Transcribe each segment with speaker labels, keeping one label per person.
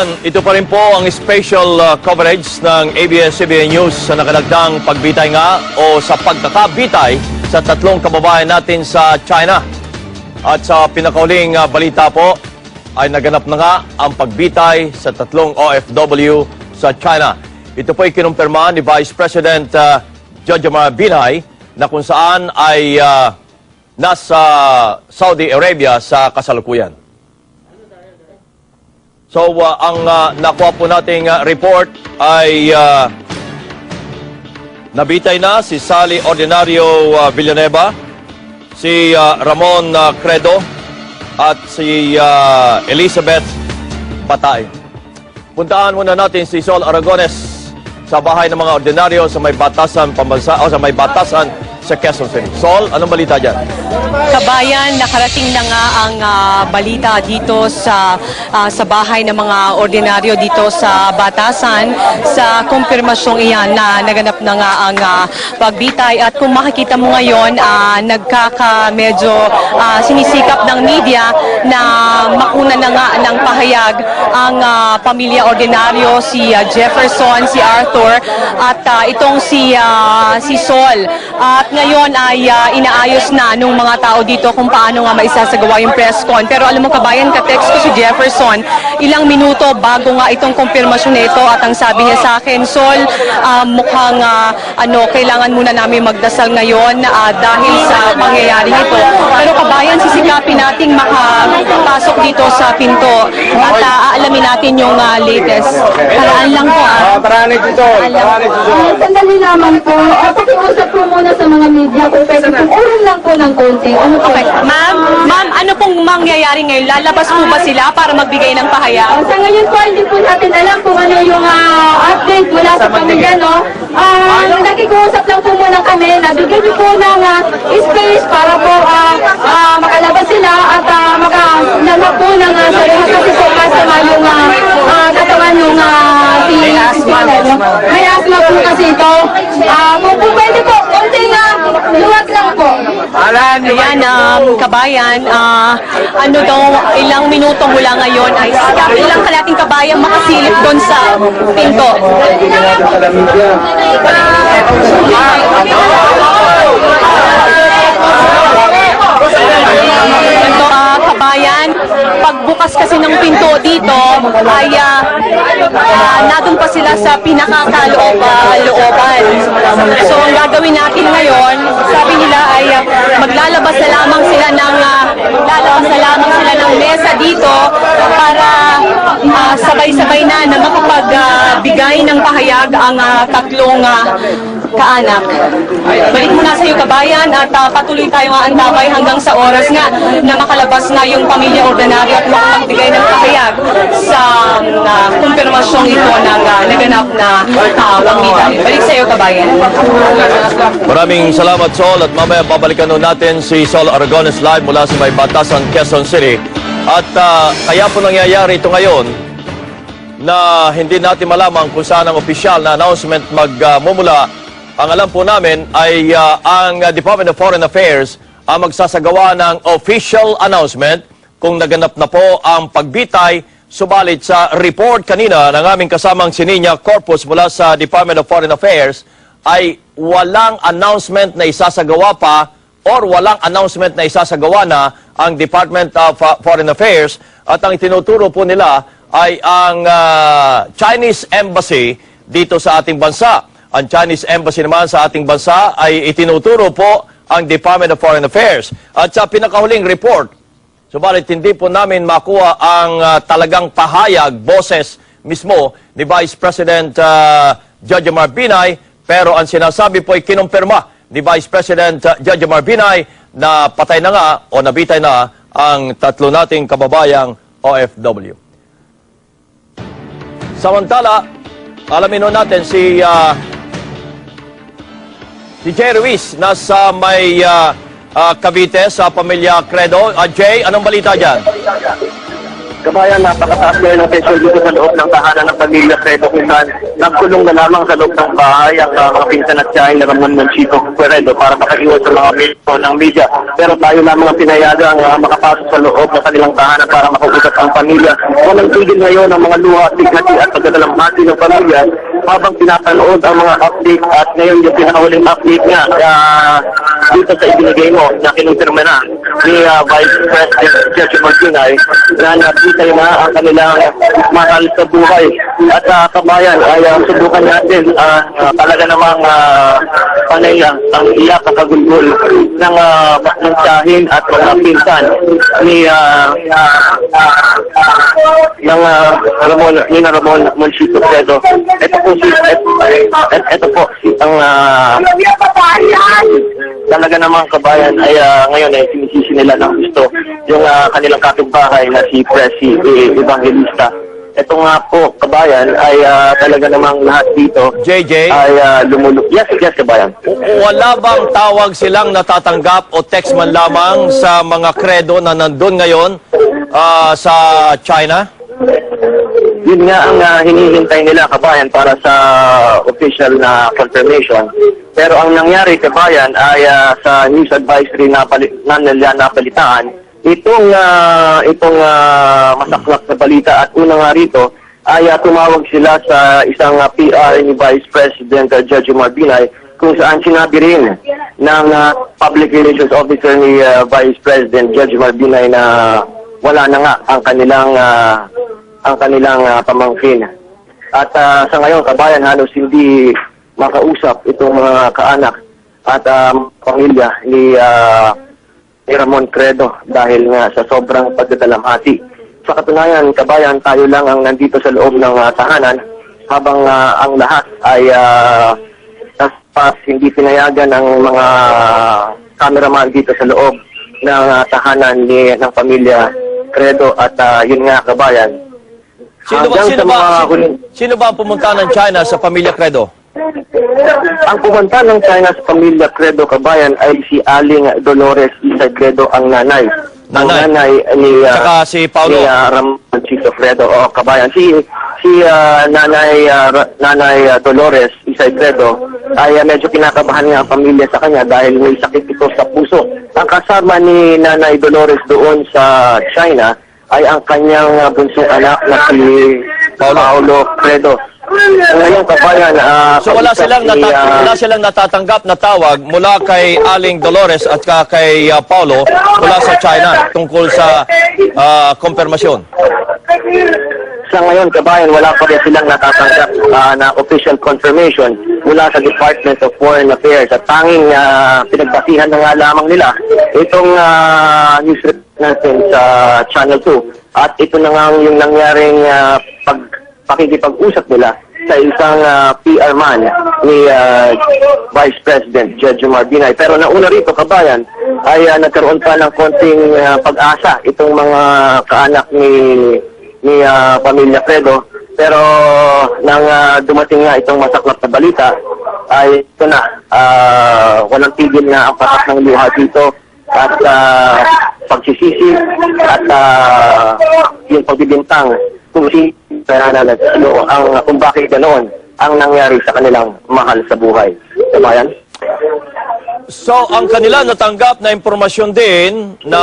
Speaker 1: kababayan, ito pa rin po ang special uh, coverage ng ABS-CBN News sa nakalagdang pagbitay nga o sa pagkakabitay sa tatlong kababayan natin sa China. At sa pinakauling uh, balita po ay naganap na nga ang pagbitay sa tatlong OFW sa China. Ito po ay kinumpirma ni Vice President uh, Jojomar Binay na kung saan ay uh, nasa Saudi Arabia sa kasalukuyan. So, uh, ang uh, nakuha po nating uh, report ay uh, nabitay na si Sally Ordinario uh, Villanueva, si uh, Ramon uh, Credo, at si uh, Elizabeth Patay. Puntaan muna natin si Sol Aragones sa bahay ng mga ordinaryo sa may batasan pambansa o sa may batasan sa Quezon City. Sol, anong balita dyan?
Speaker 2: Kabayan, nakarating na nga ang ah, balita dito sa ah, sa bahay ng mga ordinaryo dito sa Batasan sa kumpirmasyong iyan na naganap na nga ang ah, pagbitay at kung makikita mo ngayon ah, nagkaka medyo ah, sinisikap ng media na makuna na nga ng pahayag ang ah, pamilya ordinaryo si ah, Jefferson, si Arthur at ah, itong si ah, si Sol at ngayon ay ah, inaayos na nung mga tao dito kung paano nga maisasagawa yung press con. Pero alam mo kabayan, ka-text ko si Jefferson ilang minuto bago nga itong kumpirmasyon na ito at ang sabi niya sa akin, Sol, ah, mukhang ah, ano, kailangan muna namin magdasal ngayon ah, dahil sa pangyayari nito. Pero kabayan, sisikapin nating makapasok dito sa pinto at ah, aalamin natin yung ah, latest. Paraan lang po ah.
Speaker 3: Parani dito, parani dito.
Speaker 4: Sandali naman po. Uh, pakiusap po muna sa mga media kung pwede po. Urong lang po ng konti. Ano po?
Speaker 2: Okay, ma'am, ma'am, ano pong mangyayari ngayon? Lalabas po ba sila para magbigay ng pahayag?
Speaker 4: Ah, sa ngayon po, hindi po natin alam kung ano yung ah, update mula sa pamilya, no? Ah, nakikiusap lang po muna kami. Nabigyan niyo po ng ah, space para po ah, ah, makalabas sila at uh, makalala po ng uh, sarili kasi po kasama yung ah, ah, katawan yung uh, si? May asthma po kasi ito. Ah, kung po pwede po, konting uh, luwag lang po.
Speaker 3: Parani.
Speaker 2: Ayan, um, kabayan, ah, ano daw, ilang minuto mula ngayon ay sikap ilang kalating kabayan makasilip doon sa pinto. Ito, ah, kabayan, pagbukas kasi ng pinto dito ay uh, nandun pa sila sa pinakakalooban. So, ang gagawin natin ngayon, sabi nila ay ah, maglalabas na lamang sila ng ah, lalabas na lamang sila ng mesa dito para ah, na makapagbigay ng pahayag ang ah, tatlong ah, kaanak. Balik muna sa iyo kabayan at ah, patuloy tayo nga antapay hanggang sa oras nga na makalabas na yung pamilya ordinaryo at makapagbigay ng pahayag sa uh, kumpirmasyong ito ng ah, naganap na uh, pagbitay. Balik sa iyo kabayan.
Speaker 1: Maraming salamat, Sol. At mamaya babalikan natin si Sol Aragones live mula sa may Batasan, Quezon City. At ah, kaya po nangyayari ito ngayon na hindi natin malaman kung saan ang opisyal na announcement magmumula. ang alam po namin ay ah, ang ah, Department of Foreign Affairs ang magsasagawa ng official announcement kung naganap na po ang pagbitay. Subalit sa report kanina ng aming kasamang sininya corpus mula sa Department of Foreign Affairs ay walang announcement na isasagawa pa or walang announcement na isasagawa na ang Department of uh, Foreign Affairs at ang itinuturo po nila ay ang uh, Chinese Embassy dito sa ating bansa. Ang Chinese Embassy naman sa ating bansa ay itinuturo po ang Department of Foreign Affairs. At sa pinakahuling report, subalit hindi po namin makuha ang uh, talagang pahayag, boses mismo ni Vice President uh, Judge Binay, pero ang sinasabi po ay kinumpirma ni Vice President uh, Judge Binay na patay na nga o nabitay na ang tatlo nating kababayang OFW. Samantala, alamin natin si ah, si Jay Ruiz nasa may ah, ah, Cavite sa pamilya Credo. Ah, Jay, anong balita dyan?
Speaker 5: Kabayan, napakataas ngayon ng tension dito sa loob ng tahanan ng pamilya Fredo kung nagkulong na lamang sa loob ng bahay ang uh, mga pinsan at tiyahin na Ramon Manchico Queredo para makaiwas sa mga video ng media. Pero tayo lamang ang pinayagang uh, makapasok sa loob ng kanilang tahanan para makausap ang pamilya. Walang tigil ngayon ang mga luha, tignati at pagdadalamhati ng pamilya habang pinapanood ang mga update at ngayon yung pinakahuling update nga uh, dito sa ibinigay mo na kinumpirma na ni uh, Vice President Judge Martinay na nakita na ang kanilang mahal sa buhay. At uh, kabayan ay uh, subukan natin uh, uh, talaga namang uh, panay ang iyak at kagulgul ng, uh, tiyahin at mga pinsan ni uh, ng uh, Ramon, ni na Ramon Monchito Pedro. Ito po si, et, ito po si ang uh, talaga namang kabayan ay ah, ngayon ay sinisisi nila ng gusto yung ah, kanilang kapitbahay na si Presi eh, Evangelista. Ito nga po, kabayan, ay ah, talaga namang lahat dito
Speaker 1: JJ,
Speaker 5: ay uh, lumuluk. Yes, yes, kabayan.
Speaker 1: wala bang tawag silang natatanggap o text man lamang sa mga kredo na nandun ngayon ah, sa China?
Speaker 5: Yun nga ang ah, hinihintay nila, kabayan, para sa official na confirmation. Pero ang nangyari, kabayan, ay ah, sa news advisory na, pali- na napalitaan, itong, ah, itong ah, masaklap na balita at una nga rito, ay ah, tumawag sila sa isang ah, PR ni Vice President uh, Judge Marbinay kung saan sinabi rin ng ah, Public Relations Officer ni ah, Vice President Judge Marbinay na wala na nga ang kanilang ah, ang kanilang ah, pamangkin. At ah, sa ngayon, kabayan, halos hindi makausap itong mga kaanak at um, pamilya ni, ah, ni Ramon Credo dahil nga sa sobrang pagdadalamhati. Sa katunayan, kabayan, tayo lang ang nandito sa loob ng ah, tahanan habang ah, ang lahat ay uh, hindi pinayagan ng mga cameraman dito sa loob ng ah, tahanan ni ng pamilya Credo at ah, yun nga kabayan.
Speaker 1: Sino ba,
Speaker 5: Hanggang
Speaker 1: sino ba, sino, sino ba ang pumunta ng China sa pamilya Credo?
Speaker 5: Ang pumunta ng China sa pamilya Credo Kabayan ay si Aling Dolores Isa Credo ang nanay. Ang
Speaker 1: Nanay.
Speaker 5: nanay ni uh,
Speaker 1: Saka si Paulo.
Speaker 5: ni uh, Ramon Chico Credo o Kabayan. Si si uh, nanay uh, Ra- nanay uh, Dolores Isa Credo ay uh, medyo kinakabahan nga ang pamilya sa kanya dahil may sakit ito sa puso. Ang kasama ni nanay Dolores doon sa China ay ang kanyang uh, bunsong anak na si.
Speaker 1: Paulo
Speaker 5: Credo. Kabayan, ah,
Speaker 1: So wala silang,
Speaker 5: ni,
Speaker 1: nata-
Speaker 5: ah,
Speaker 1: wala silang natatanggap na tawag mula kay Aling Dolores at ka kay ah, Paulo mula sa China tungkol sa ah, konfirmasyon.
Speaker 5: sa ngayon, kabayan, wala pa rin silang natatanggap ah, na official confirmation mula sa Department of Foreign Affairs. At tanging ah, pinagbasihan na nga lamang nila itong ah, news report natin sa Channel 2. At ito na nga yung nangyaring ah, pag, pakikipag-usap nila sa isang ah, PR man ni ah, Vice President Judge Marbinay. Pero nauna rito, kabayan, ay ah, nagkaroon pa ng konting ah, pag-asa itong mga kaanak ni ni ah, pamilya Fredo. Pero nang ah, dumating nga itong masaklap na balita, ay ito na, ah, walang tigil na ang patak ng luha dito at ah, pagsisisi at ah, yung pagbibintang kung si ano, ang kung bakit ganoon ang nangyari sa kanilang mahal sa buhay. Kabayan?
Speaker 1: So ang kanila natanggap na impormasyon din na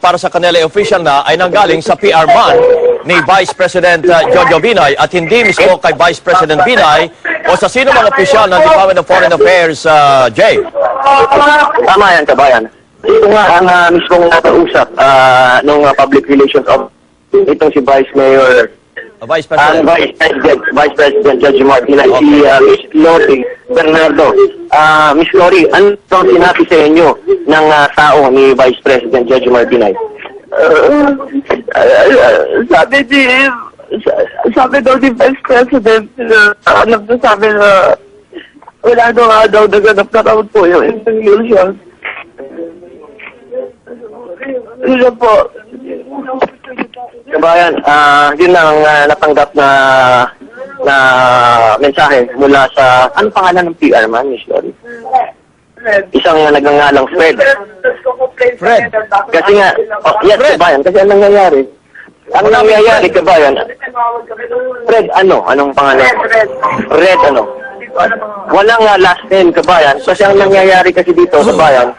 Speaker 1: para sa kanila official na ay nanggaling sa PR man ni Vice President uh, Jojo Binay at hindi mismo kay Vice President Binay o sa sino mga opisyal ng Department of Foreign Affairs, uh, Jay.
Speaker 5: Tama yan, kabayan. Ito nga ang uh, mismong nakausap uh, ng uh, public relations of itong si Vice Mayor
Speaker 1: Uh, Vice
Speaker 5: ang
Speaker 1: President.
Speaker 5: Vice President, Vice President Judge Martina, si uh, Miss Lori Bernardo. Ah, Miss Lori, ano ang sinabi sa inyo ng uh, tao ni Vice President Judge Martinez?
Speaker 6: sabi ni sabi daw ni Vice President na alam na sabi na wala daw nga daw naganap na raw po yung institution. Yun po.
Speaker 5: Kabayan, ah, yun ang ah, natanggap na na mensahe mula sa ano pangalan ng PR man, Miss Lori? Isang uh, nagngangalang Fred.
Speaker 1: Fred.
Speaker 5: Kasi nga, oh, yes,
Speaker 1: Fred.
Speaker 5: kabayan, kasi ang nangyayari, Ang nangyayari, kabayan, Fred, ano? Anong pangalan?
Speaker 6: Red.
Speaker 5: Red, ano? Walang uh, last name, kabayan. Kasi ang nangyayari kasi dito, kabayan,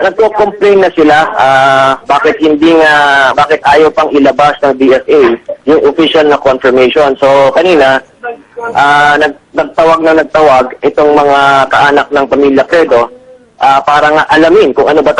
Speaker 5: nagko-complain na sila ah, bakit hindi nga, bakit ayaw pang ilabas ng DFA yung official na confirmation. So, kanina, ah, nag, nagtawag na nagtawag itong mga kaanak ng pamilya Credo ah, para nga alamin kung ano ba